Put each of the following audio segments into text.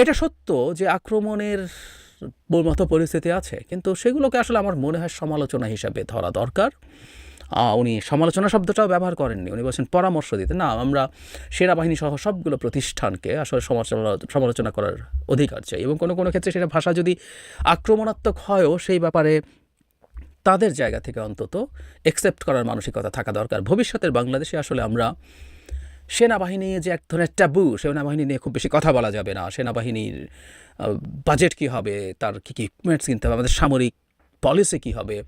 এটা সত্য যে আক্রমণের মতো পরিস্থিতি আছে, কিন্তু সেগুলোকে আসলে আমার মনে হয় সমালোচনা হিসাবে ধরা দরকার। উনি সমালোচনা শব্দটাও ব্যবহার করেননি, উনি বলছেন পরামর্শ দিতে। না, আমরা সেনাবাহিনী সহ সবগুলো প্রতিষ্ঠানকে আসলে সমালোচনা সমালোচনা করার অধিকার চাই এবং কোনো কোনো ক্ষেত্রে সেটা ভাষা যদি আক্রমণাত্মক হয়ও, সেই ব্যাপারে তাদের জায়গা থেকে অন্তত একসেপ্ট করার মানসিকতা থাকা দরকার। ভবিষ্যতের বাংলাদেশে আসলে আমরা সেনাবাহিনী যে এক ধরনের ট্যাবু, সেনাবাহিনী নিয়ে খুব বেশি কথা বলা যাবে না। সেনাবাহিনীর বাজেট কী হবে? তার কী কী ইকুইপমেন্টস কিনতে হবে? আমাদের সামরিক পলিসি কী হবে?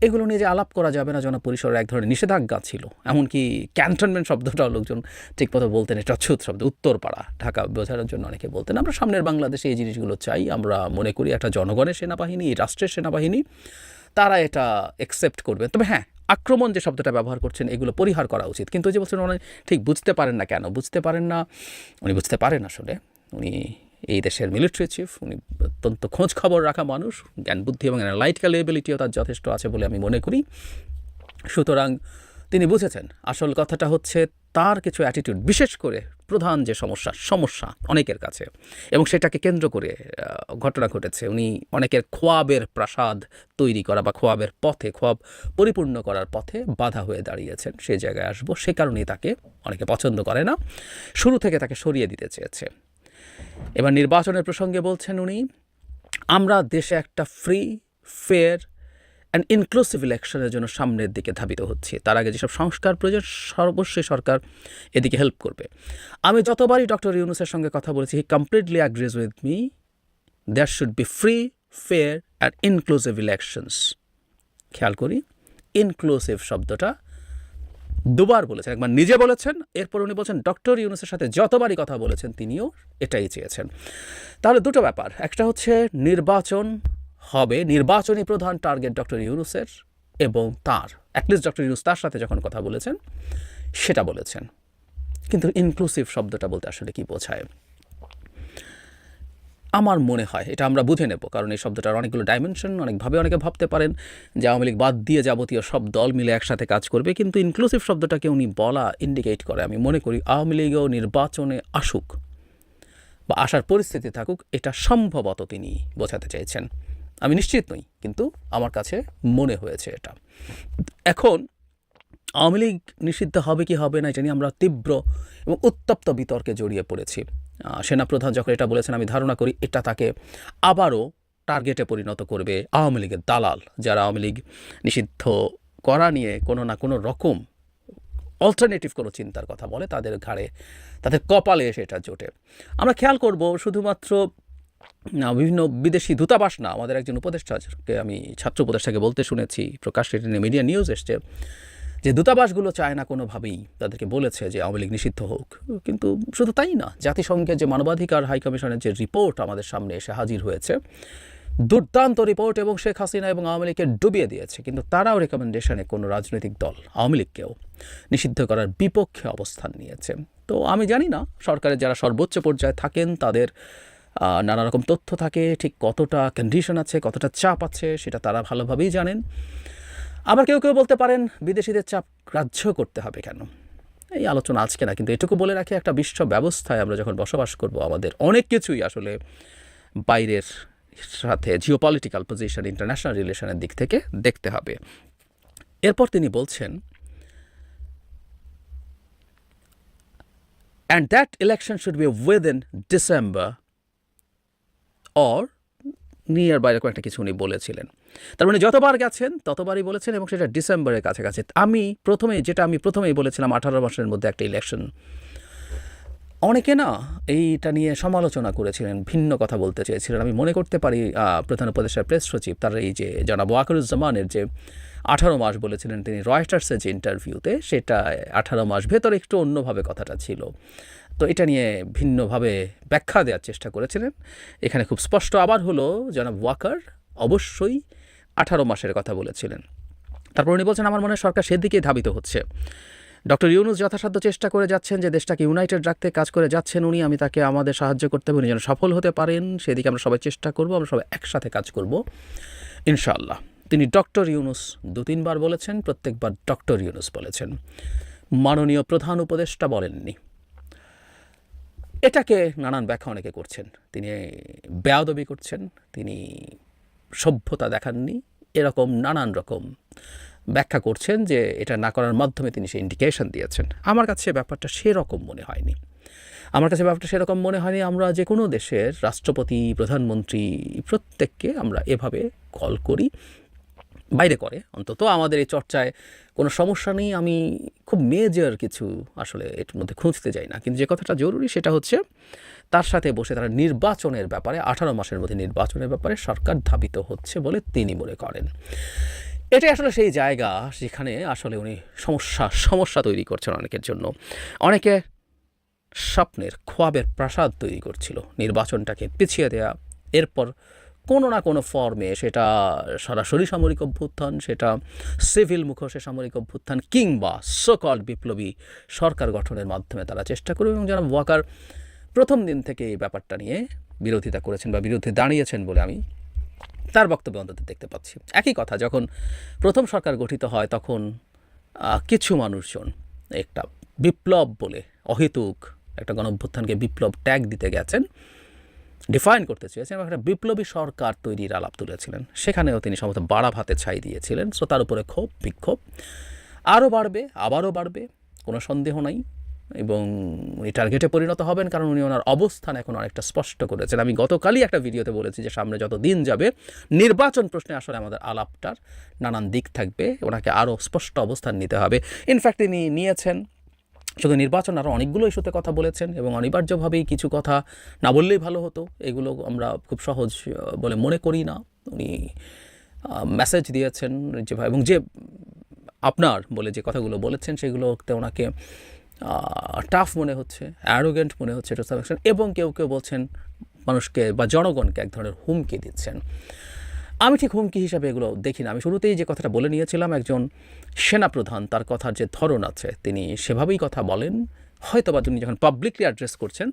এগুলো নিয়ে যে আলাপ করা যাবে না জনপরিসরের এক ধরনের নিষেধাজ্ঞা ছিল। এমনকি ক্যান্টনমেন্ট শব্দটাও লোকজন ঠিক ঠিকমতো বলতেন এটা অচ্ছুত শব্দ। উত্তরপাড়া, ঢাকা বোঝানোর জন্য অনেকে বলতেন। আমরা সামনের বাংলাদেশে এই জিনিসগুলো চাই। আমরা মনে করি একটা জনগণের সেনাবাহিনী, রাষ্ট্রের সেনাবাহিনী, তারা এটা একসেপ্ট করবে। তবে হ্যাঁ আক্রমণ যে শব্দটা ব্যবহার করছেন, এগুলো পরিহার করা উচিত। কিন্তু যে বলছেন উনি ঠিক বুঝতে পারেন না কেন? বুঝতে পারেন না, উনি বুঝতে পারেন আসলে। উনি এই দেশের মিলিটারি চিফ উনি অত্যন্ত খোঁজ খবর রাখা মানুষ, জ্ঞান বুদ্ধি এবং লাইট এবিলিটিও তার যথেষ্ট আছে বলে আমি মনে করি। সুতরাং তিনি বুঝেছেন, আসল কথাটা হচ্ছে তার কিছু অ্যাটিটিউড বিশেষ করে প্রধান যে সমস্যা সমস্যা অনেকের কাছে। এবং সেটাকে কেন্দ্র করে ঘটনা ঘটেছে। উনি অনেকের খোয়াবের প্রাসাদ তৈরি করা বা খোয়াবের পথে, খোয়াব পরিপূর্ণ করার পথে বাধা হয়ে দাঁড়িয়েছেন। সে জায়গায় আসব। সে কারণেই তাকে অনেকে পছন্দ করে না। শুরু থেকে তাকে সরিয়ে দিতে চেয়েছে। এবার নির্বাচনের প্রসঙ্গে বলছেন উনি, আমরা দেশে একটা ফ্রি ফেয়ার অ্যান্ড ইনক্লুসিভ ইলেকশনের জন্য সামনের দিকে ধাবিত হচ্ছে। তার আগে যেসব সংস্কার প্রয়োজন সর্বস্বই সরকার এদিকে হেল্প করবে। আমি যতবারই ডক্টর ইউনুসের সঙ্গে কথা বলেছি he completely agrees with me there should be free fair and inclusive elections খেয়াল করি ইনক্লুসিভ শব্দটা দুবার বলেছেন, একবার নিজে বলেছেন, এরপর উনি বলছেন ডক্টর ইউনুসের সাথে যতবারই কথা বলেছেন, তিনিও এটাই চেয়েছেন। তাহলে দুটো ব্যাপার। একটা হচ্ছে নির্বাচন হবে নির্বাচনী প্রধান টার্গেট ডক্টর ইউনুসের এবং তার অ্যাটলিস্ট ডক্টর ইউনুস তার সাথে যখন কথা বলেছেন, সেটা বলেছেন। কিন্তু ইনক্লুসিভ শব্দটা বলতে আসলে কি বোঝায়? আমার মনে হয়, এটা আমরা বুঝে নেব, কারণ এই শব্দটার অনেকগুলো ডাইমেনশন অনেকভাবে অনেকে ভাবতে পারেন যে আওয়ামী লীগ বাদ দিয়ে যাবতীয় সব দল মিলে একসাথে কাজ করবে, কিন্তু ইনক্লুসিভ শব্দটাকে উনি বলা ইন্ডিকেট করে। আমি মনে করি আওয়ামী লীগও নির্বাচনে আসুক বা আসার পরিস্থিতি থাকুক, এটা সম্ভবত তিনি বোঝাতে চেয়েছেন। আমি নিশ্চিত নই, কিন্তু আমার কাছে মনে হয়েছে এটা। এখন আওয়ামী লীগ নিষিদ্ধ হবে কি হবে না, এটা নিয়ে আমরা তীব্র এবং উত্তপ্ত বিতর্কে জড়িয়ে পড়েছি। সেনাপ্রধান যখন এটা বলেছেন, আমি ধারণা করি এটা তাকে আবারও টার্গেটে পরিণত করবে আওয়ামী লীগের দালাল, যারা আওয়ামী লীগ নিষিদ্ধ করা নিয়ে কোনো না কোনো রকম অল্টারনেটিভ কোনো চিন্তার কথা বলে, তাদের ঘাড়ে, তাদের কপালে এসে এটা জোটে। আমরা খেয়াল করব শুধুমাত্র বিভিন্ন বিদেশি দূতাবাস না, আমাদের একজন উপদেষ্টাকে আমি, ছাত্র উপদেষ্টাকে বলতে শুনেছি প্রকাশ মিডিয়া নিউজ এসছে, যে দূতাবাসগুলো চায় না কোনোভাবেই, তাদেরকে বলেছে যে আওয়ামী লীগ নিষিদ্ধ হোক। কিন্তু শুধু তাই না, জাতিসংঘের যে মানবাধিকার হাইকমিশনের যে রিপোর্ট আমাদের সামনে এসে হাজির হয়েছে, দুর্দান্ত রিপোর্ট এবং শেখ হাসিনা এবং আওয়ামী লীগকে ডুবিয়ে দিয়েছে, কিন্তু তারাও রেকমেন্ডেশনে কোনো রাজনৈতিক দল, আওয়ামী লীগকেও নিষিদ্ধ করার বিপক্ষে অবস্থান নিয়েছে। তো আমি জানি না, সরকারের যারা সর্বোচ্চ পর্যায়ে থাকেন, তাদের নানা রকম তথ্য থাকে, ঠিক কতটা কন্ডিশন আছে, কতটা চাপ আছে, সেটা তারা ভালোভাবেই জানেন। আবার কেউ কেউ বলতে পারেন, বিদেশিদের চাপ গ্রাহ্য করতে হবে কেন? এই আলোচনা আজকে না, কিন্তু এটুকু বলে রাখি, একটা বিশ্ব ব্যবস্থায় আমরা যখন বসবাস করব, আমাদের অনেক কিছুই আসলে বাইরের সাথে জিওপলিটিক্যাল পজিশন ইন্টারন্যাশনাল রিলেশনের দিক থেকে দেখতে হবে। এরপর তিনি বলছেন and that election should be within December or near বাইরে কয়েকটা কিছু উনি বলেছিলেন। তার মানে যতবার গেছেন, ততবারই বলেছেন এবং সেটা ডিসেম্বরের কাছাকাছি। আমি প্রথমে যেটা আমি প্রথমেই বলেছিলাম, আঠারো মাসের মধ্যে একটা ইলেকশন অনেকে না এইটা নিয়ে সমালোচনা করেছিলেন, ভিন্ন কথা বলতে চেয়েছিলেন। আমি মনে করতে পারি প্রধান উপদেষ্টার প্রেস সচিব, তার এই যে জনাব ওয়াকরুজ্জামানের যে আঠারো মাস বলেছিলেন তিনি রয়টার্সের যে ইন্টারভিউতে সেটা আঠারো মাস ভেতরে একটু অন্যভাবে কথাটা ছিল। তো এটা নিয়ে ভিন্নভাবে ব্যাখ্যা দেওয়ার চেষ্টা করেছিলেন। এখানে খুব স্পষ্ট আবার হলো, জনাব ওয়াকার অবশ্যই আঠারো মাসের কথা বলেছিলেন। তারপর উনি বলছেন, আমার মনে হয় সরকার সেদিকেই ধাবিত হচ্ছে। ডক্টর ইউনুস যথাসাধ্য চেষ্টা করে যাচ্ছেন যে দেশটাকে ইউনাইটেড রাখতে কাজ করে যাচ্ছেন উনি, আমি তাকে আমাদের সাহায্য করতে হবে, উনি যেন সফল হতে পারেন, সেদিকে আমরা সবাই চেষ্টা করব, আমরা সবাই একসাথে কাজ করব। ইনশাআল্লাহ। তিনি ডক্টর ইউনুস দু তিনবার বলেছেন, প্রত্যেকবার ডক্টর ইউনুস বলেছেন। মাননীয় প্রধান উপদেষ্টা বলেননি। এটাকে নানান ব্যাখ্যা অনেকে করছেন। তিনি বেয়াদবি করছেন, তিনি সভ্যতা দেখাননি, এরকম নানান রকম ব্যাখ্যা করছেন যে এটা না করার মাধ্যমে তিনি সে ইন্ডিকেশন দিয়েছেন। আমার কাছে ব্যাপারটা সেরকম মনে হয়নি। আমার কাছে ব্যাপারটা সেরকম মনে হয়নি। আমরা যে কোনো দেশের রাষ্ট্রপতি, প্রধানমন্ত্রী প্রত্যেককে আমরা এভাবে কল করি। বাইরে করে, অন্তত আমাদের এই চর্চায় কোনো সমস্যা নেই। আমি খুব মেজর কিছু আসলে এর মধ্যে খুঁজতে যাই না। কিন্তু যে কথাটা জরুরি সেটা হচ্ছে, তার সাথে বসে তারা নির্বাচনের ব্যাপারে, আঠারো মাসের মধ্যে নির্বাচনের ব্যাপারে সরকার ধাবিত হচ্ছে বলে তিনি মনে করেন। এটাই আসলে সেই জায়গা যেখানে আসলে উনি সমস্যা সমস্যা তৈরি করছেন অনেকের জন্য। অনেকে স্বপ্নের খোয়াবের প্রাসাদ তৈরি করছিল নির্বাচনটাকে পিছিয়ে দেয়া। এরপর কোনো না কোনো ফর্মে সেটা সরাসরি সামরিক অভ্যুত্থান, সেটা সিভিল মুখোশে সামরিক অভ্যুত্থান কিংবা সকল বিপ্লবী সরকার গঠনের মাধ্যমে তারা চেষ্টা করবে এবং যারা ওয়াকার প্রথম দিন থেকে এই ব্যাপারটা নিয়ে বিরোধিতা করেছেন বা বিরুদ্ধে দাঁড়িয়েছেন বলে আমি তার বক্তব্য অন্তত দেখতে পাচ্ছি। একই কথা, যখন প্রথম সরকার গঠিত হয় তখন কিছু মানুষজন একটা বিপ্লব বলে অহেতুক একটা গণঅভ্যুত্থানকে বিপ্লব ট্যাগ দিতে গেছেন। ডিফাইন করতে চেয়েছেন এবং একটা বিপ্লবী সরকার তৈরির আলাপ তুলেছিলেন। সেখানেও তিনি সম্ভবত বাড়া ভাতে ছাই দিয়েছিলেন। সো তার উপরে ক্ষোভ, বিক্ষোভ আরও বাড়বে, আবারও বাড়বে, কোনো সন্দেহ নাই এবং উনি টার্গেটে পরিণত হবেন কারণ উনি ওনার অবস্থান এখন অনেকটা স্পষ্ট করেছেন। আমি গতকালই একটা ভিডিওতে বলেছি যে সামনে যত দিন যাবে নির্বাচন প্রশ্নে আসলে আমাদের আলাপটার নানান দিক থাকবে, ওনাকে আরও স্পষ্ট অবস্থান নিতে হবে। ইনফ্যাক্ট তিনি নিয়েছেন শুধু নির্বাচন আরও অনেকগুলো ইস্যুতে কথা বলেছেন এবং অনিবার্যভাবেই কিছু কথা না বললেই ভালো হতো। এগুলো আমরা খুব সহজ বলে মনে করি না। উনি মেসেজ দিয়েছেন যে এবং যে আপনার বলে যে কথাগুলো বলেছেন, সেগুলোতে ওনাকে টাফ মনে হচ্ছে অ্যারোগেন্ট মনে হচ্ছে এবং কেউ কেউ বলছেন, মানুষকে বা জনগণকে এক ধরনের হুমকি দিচ্ছেন। আমি ঠিক হুমকি হিসাবে এগুলো দেখি না। আমি শুরুতেই যে কথাটা বলে নিয়েছিলাম, একজন সেনাপ্রধান, তার কথার যে ধরন আছে, তিনি সেভাবেই কথা বলেন। হয়তো বা তিনি যখন পাবলিকলি অ্যাড্রেস করছেন,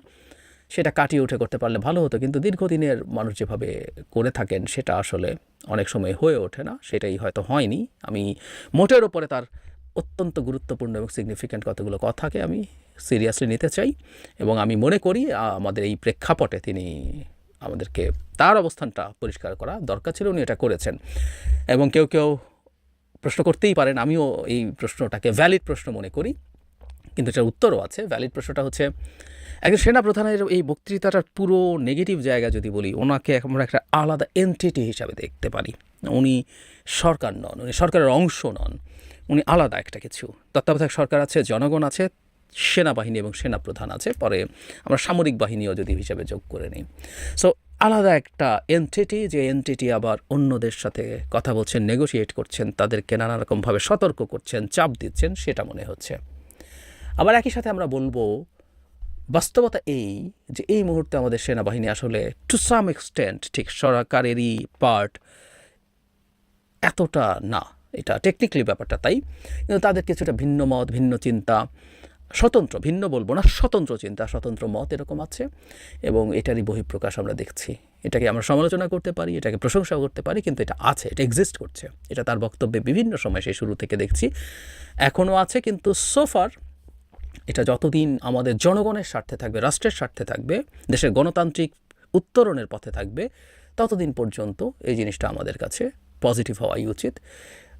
সেটা কাটিয়ে উঠে করতে পারলে ভালো হতো, কিন্তু দীর্ঘদিনের মানুষ যেভাবে করে থাকেন, সেটা আসলে অনেক সময় হয়ে ওঠে না। সেটাই হয়তো হয়নি। আমি মোটের ওপরে তার অত্যন্ত গুরুত্বপূর্ণ এবং সিগনিফিক্যান্ট কতগুলো কথাকে আমি সিরিয়াসলি নিতে চাই এবং আমি মনে করি আমাদের এই প্রেক্ষাপটে তিনি আমাদেরকে তার অবস্থানটা পরিষ্কার করা দরকার ছিল, উনি এটা করেছেন। এবং কেউ কেউ প্রশ্ন করতেই পারেন, আমিও এই প্রশ্নটাকে ভ্যালিড প্রশ্ন মনে করি, কিন্তু এটার উত্তরও আছে। ভ্যালিড প্রশ্নটা হচ্ছে, একজন সেনাপ্রধানের এই বক্তৃতাটার পুরো নেগেটিভ জায়গা যদি বলি, ওনাকে আমরা একটা আলাদা এন্টিটি হিসাবে দেখতে পারি। উনি সরকার নন, উনি সরকারের অংশ নন, উনি আলাদা একটা কিছু। তত্ত্বাবধায়ক সরকার আছে, জনগণ আছে সেনাবাহিনী এবং সেনাপ্রধান আছে, পরে আমরা সামরিক বাহিনীও যদি হিসাবে যোগ করে নিই। সো আলাদা একটা এনটিটি যে এনটিটি আবার অন্যদের সাথে কথা বলছেন নেগোশিয়েট করছেন, তাদেরকে নানা রকমভাবে সতর্ক করছেন, চাপ দিচ্ছেন, সেটা মনে হচ্ছে। আবার একই সাথে আমরা বলব, বাস্তবতা এই যে এই মুহূর্তে আমাদের সেনাবাহিনী আসলে টু সাম এক্সটেন্ট ঠিক সরকারেরই পার্ট এতটা না। এটা টেকনিক্যালি ব্যাপারটা তাই, কিন্তু তাদের কিছুটা ভিন্ন মত, ভিন্ন চিন্তা। স্বতন্ত্র, ভিন্ন বলব না, স্বতন্ত্র চিন্তা, স্বতন্ত্র মত এরকম আছে এবং এটারই বহিঃপ্রকাশ আমরা দেখছি। এটাকে আমরা সমালোচনা করতে পারি, এটাকে প্রশংসা করতে পারি, কিন্তু এটা আছে, এটা এক্সিস্ট করছে। এটা তার বক্তব্যে বিভিন্ন সময় সেই শুরু থেকে দেখছি। এখনও আছে, কিন্তু সোফার এটা যতদিন আমাদের জনগণের স্বার্থে থাকবে, রাষ্ট্রের স্বার্থে থাকবে, দেশের গণতান্ত্রিক উত্তরণের পথে থাকবে, ততদিন পর্যন্ত এই জিনিসটা আমাদের কাছে পজিটিভ হওয়াই উচিত।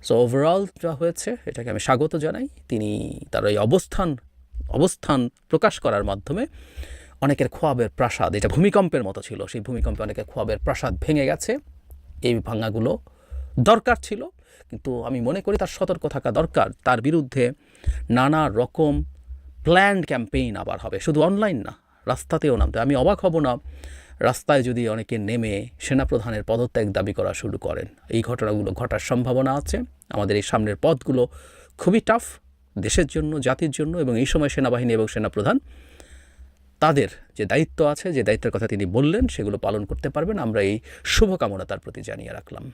সো ওভারঅল যা হয়েছে, এটাকে আমি স্বাগত জানাই। তিনি তার এই অবস্থান অবস্থান প্রকাশ করার মাধ্যমে অনেকের খোয়াবের প্রাসাদ, এটা ভূমিকম্পের মতো ছিল, সেই ভূমিকম্পে অনেকের খোয়াবের প্রাসাদ ভেঙে গেছে। এই ভাঙাগুলো দরকার ছিল, কিন্তু আমি মনে করি তার সতর্ক থাকা দরকার। তার বিরুদ্ধে নানা রকম প্ল্যান্ড ক্যাম্পেইন আবার হবে, শুধু অনলাইন না, রাস্তাতেও নামতে। আমি অবাক হব না, রাস্তায় যদি অনেকে নেমে সেনাপ্রধানের পদত্যাগ দাবি করা শুরু করেন। এই ঘটনাগুলো ঘটার সম্ভাবনা আছে। আমাদের এই সামনের পথগুলো খুবই টাফ দেশের জন্য, জাতির জন্য এবং এই সময় সেনাবাহিনী এবং সেনাপ্রধান তাদের যে দায়িত্ব আছে, যে দায়িত্বের কথা তিনি বললেন, সেগুলো পালন করতে পারবেন। আমরা এই শুভকামনা তার প্রতি জানিয়ে রাখলাম।